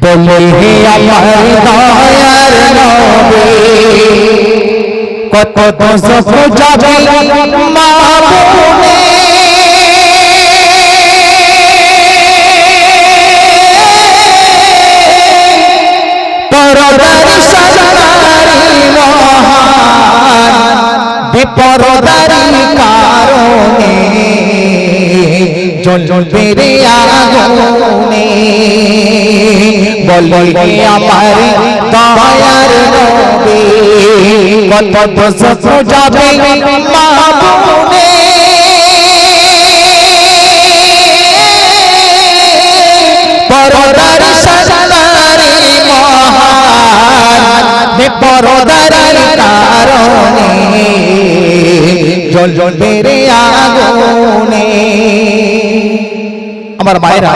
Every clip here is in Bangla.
বলে হে আমার দয়ার নবী কত দোষ যাবে মা বনে পরদারি সরকারি মহান বিপরদারি কারণে জ্বলবে রে আগুনে বলে আমার দয়ার নবী কত দোষ যাবে মা বনে পরদার সরদারি মহান পরদার কারণে জল জল বেড়ে আগুনে। আমার মায়েরা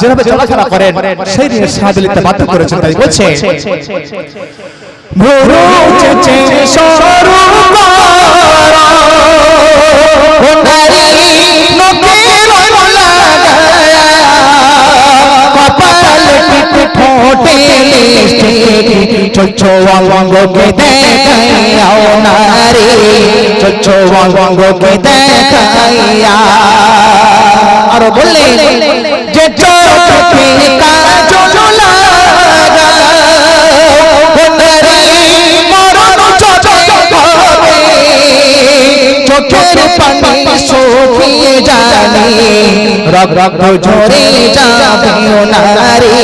যেভাবে চলাফেরা করেন সেই দিনে সাহাবিলিতে বাধ্য করেছেন তাই বলছে। চেচে অঙ্গকে দেখাইয়াও নারী। চচ্ছ অঙ্গকে দেখাইয়া আরও বললে যে চোখের পানি শুকিয়ে জানি রক রক ঝরে যাবে ও নারী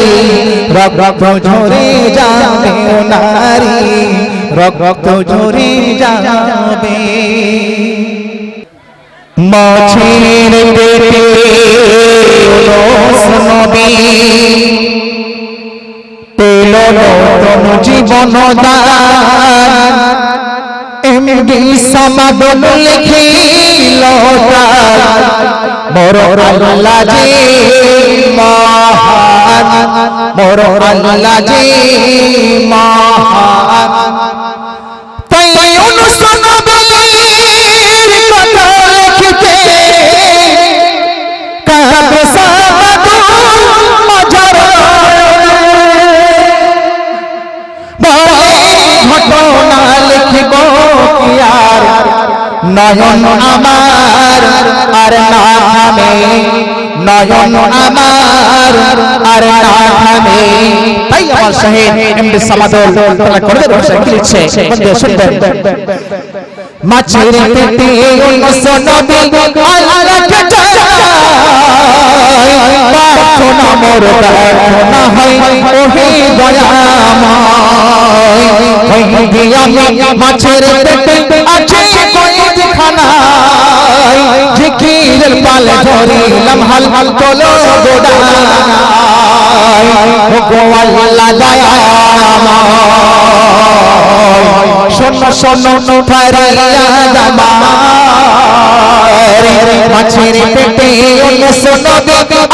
রক রক ঝরে যাবে ও নারী রক রক ঝরে যাবে মাছের পেটে নবী পেল নতুন জীবন দান। এমডি সমাদন লিখিল মোর আল্লাহ জি মহান। মোর আল্লাহ জি মহান। নয়ন আমার আর না নয়ন আমার আর না তাই আমার শাহিদ এমডি সামাদল তারা করে দেবে শাহিদ লিখছে বন্ধু শুনবেন মাছের পেটে অনস নবী হয় আমি মাছের আছে জিকিরের পাল ধরিলাম হাল হাল চলো গোডানায় ও গো আল্লাহ দয়াময় শোন শোন মাছের পেটে শোনো দয়াময়।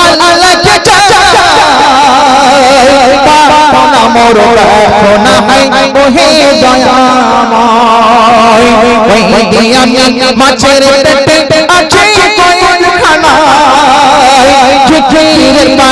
মাছের পেটে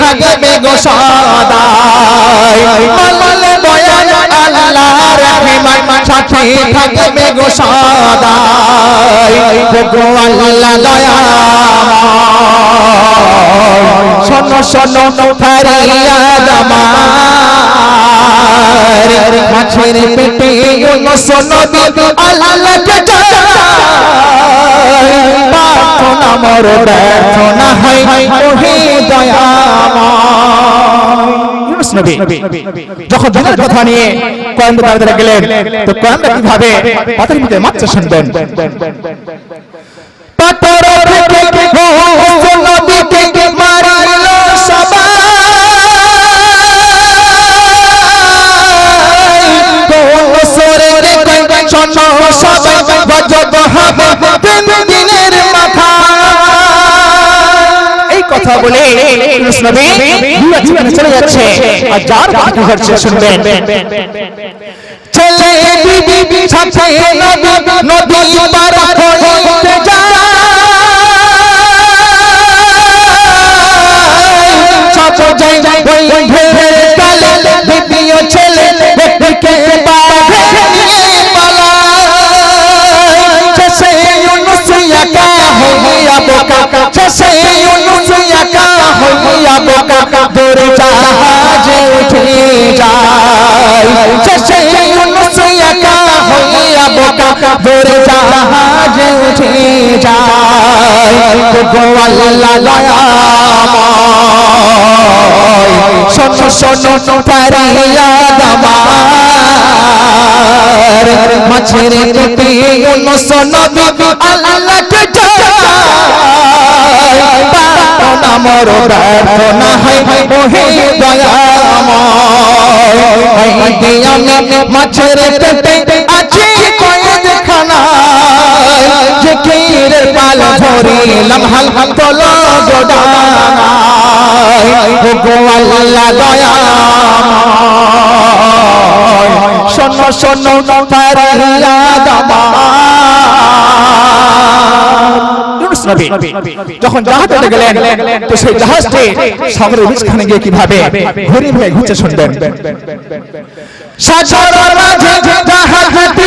থাকবে গো সদাই। মানলে বয়ান আল্লাহ সাথে থাকবে গো সদাই। গো আল্লাহ দয়া শোনো শোনো ফারিয়াদ আমার মাছের পেটে শোনো আল্লাহ প্রার্থনা মর প্রার্থনা হয়, ওহে যখন জনের কথা নিয়ে কয়েন তারা গেলেন তো কয়েনরা কীভাবে পাথর ভিতরে মাত্র শুনবেন? পাথর এই কথা বলে কৃষ্ণবে জীবনে চলে যাচ্ছে আর যার কথা হচ্ছে শুনবেন ছেলে বিবি সাথে নদী নদী পার হইতে যায় শেষে ইউনুস একা হইয়া বোকা দূরে জাহাজে উঠে যায় গো আল্লাহ দয়াময়, শোনো শোনো ফারিয়াদ মাছের প্রার্থনা মর প্রার্থনা হয়, ওহে দয়াময়। আমি মাছের পেটে আছি কয়েদ খানায় যে ক্ষীরের পাল ধরিলাম, হাল হাল তলো গোডানায় গো আল্লাহ দয়াময়। শোনো শোনো ফারিয়াদ যখন জাহাজে গেলেন, তো সেই জাহাজটি সাগরের মাঝখানে গিয়ে কীভাবে ঘুরে ঘুরে ঘুরছে শুনবেন। সাগরের মাঝে জাহাজটি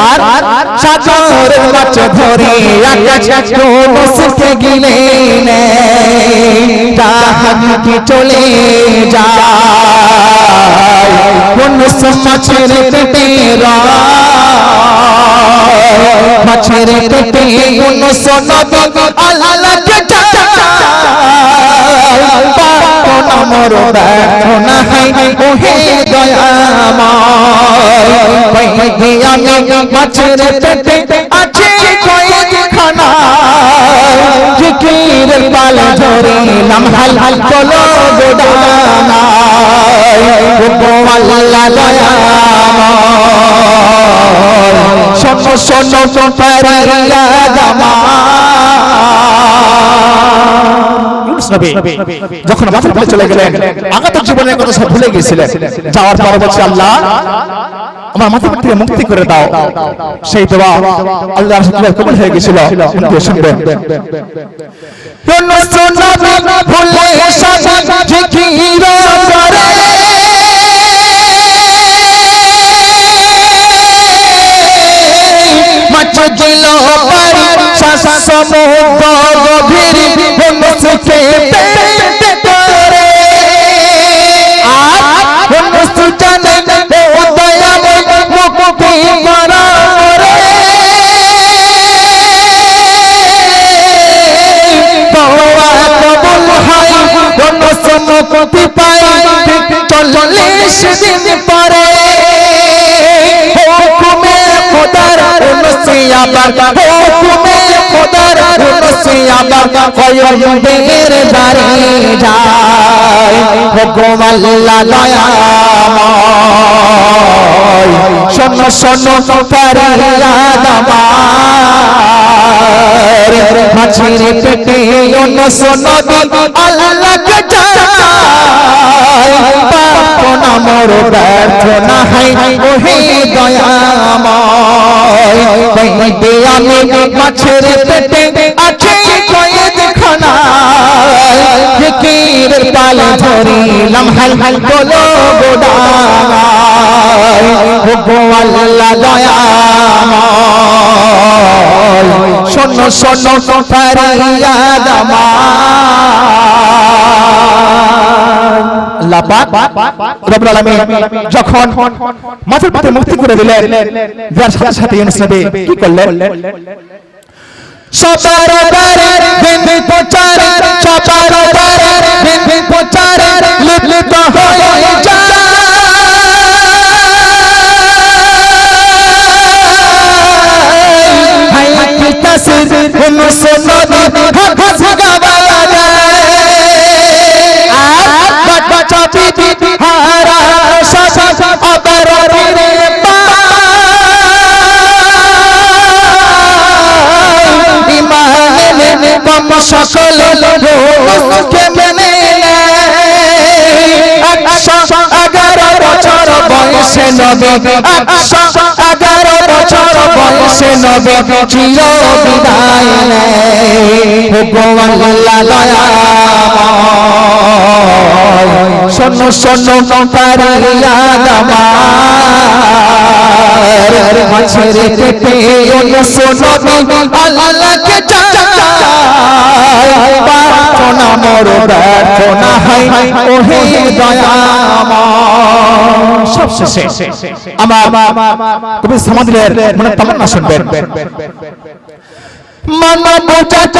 আর সাগরের মাছ ধরে আকাশ ইউনুসকে গিলে নেয় জাহাজটি চলে যায় ইউনুস মাছের পেটে রয় মাছের পেটে ইউনুস নবী আল্লাহকে মর ব্যর্থনা হাই ওহে দয়াময় আমি মাছের পেটে আছে কয়েক খানা জিকির পাল ধরিলাম হাল হাল চলো গোডানায় গো আল্লাহ দয়াময় শোনো শোনো পারিয়া নবী যখন মাথার পরে চলে গেলেন আগাত জীবনের কথা সব ভুলে গিয়েছিলেন। যাওয়ার পর বলছে আল্লাহ আমার মাথা থেকে মুক্তি করে দাও। সেই দোয়া আল্লাহ রাসূলের কবুল হয়ে গিয়েছিল। শুনবেন শুনবেন ইউনুস নবী ভুলে সাজা জিকির করে মচ গেল পারি শাসা সমুদ্র গভীর মুঝে করে আর সুজন উদয় মুক্তি করা মুক্তি পাই চল্লিশ দিন আবার হুকুমে খোদার উনসি আবার কয়দের বারে যায়। হুকুম আল্লাহ দয়াময়। শোনো শোনো, ফরিয়াদ আমার। মাছের পেটে উনস নবী আল্লাহকে চায়। পাপ না মোর ব্যর্থ না হয়। ওহে দয়াময় কইতে আমি মাছের পেটে আছে কয়েদ খানা ফিকির পাল ধরিলাম হাল হাল বলো গোডায় ও আল্লাহ দয়াময়। শোনো শোনো, ফরিয়াদ আমার। আল্লাহ পাক রব্বুল আলামিন যখন মাথার পাতে মুক্তি করে দিলেন দেওয়ার সাথে সাথে ইউনুস নবী কি করলেন সবার প্রচার প্রচার হয়ে হাই কি তাসির ইউনুস নবী হাস গাওয়া সকল লোককে মেনে একশো এগারো বছর বয়সে নবে একশো এগারো বছর বয়সে নবে চির বিদায় ভগবান শোনো শেষে আমার কবি সমাজের মনে শুনবেন। মন বুঝাতে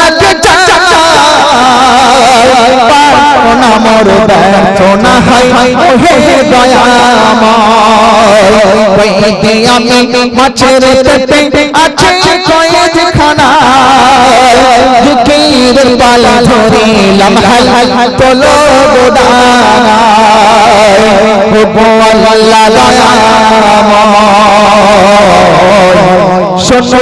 মন আমার ব্যথনা হাই ওহে দয়াময়, কইতে আমি মাছের পেটে আছে কয়েদ খানা যুকির পালা ধরিলাম হাল হাল তোলো গোদানা ওগো আল্লাহ দয়াময়, শোনো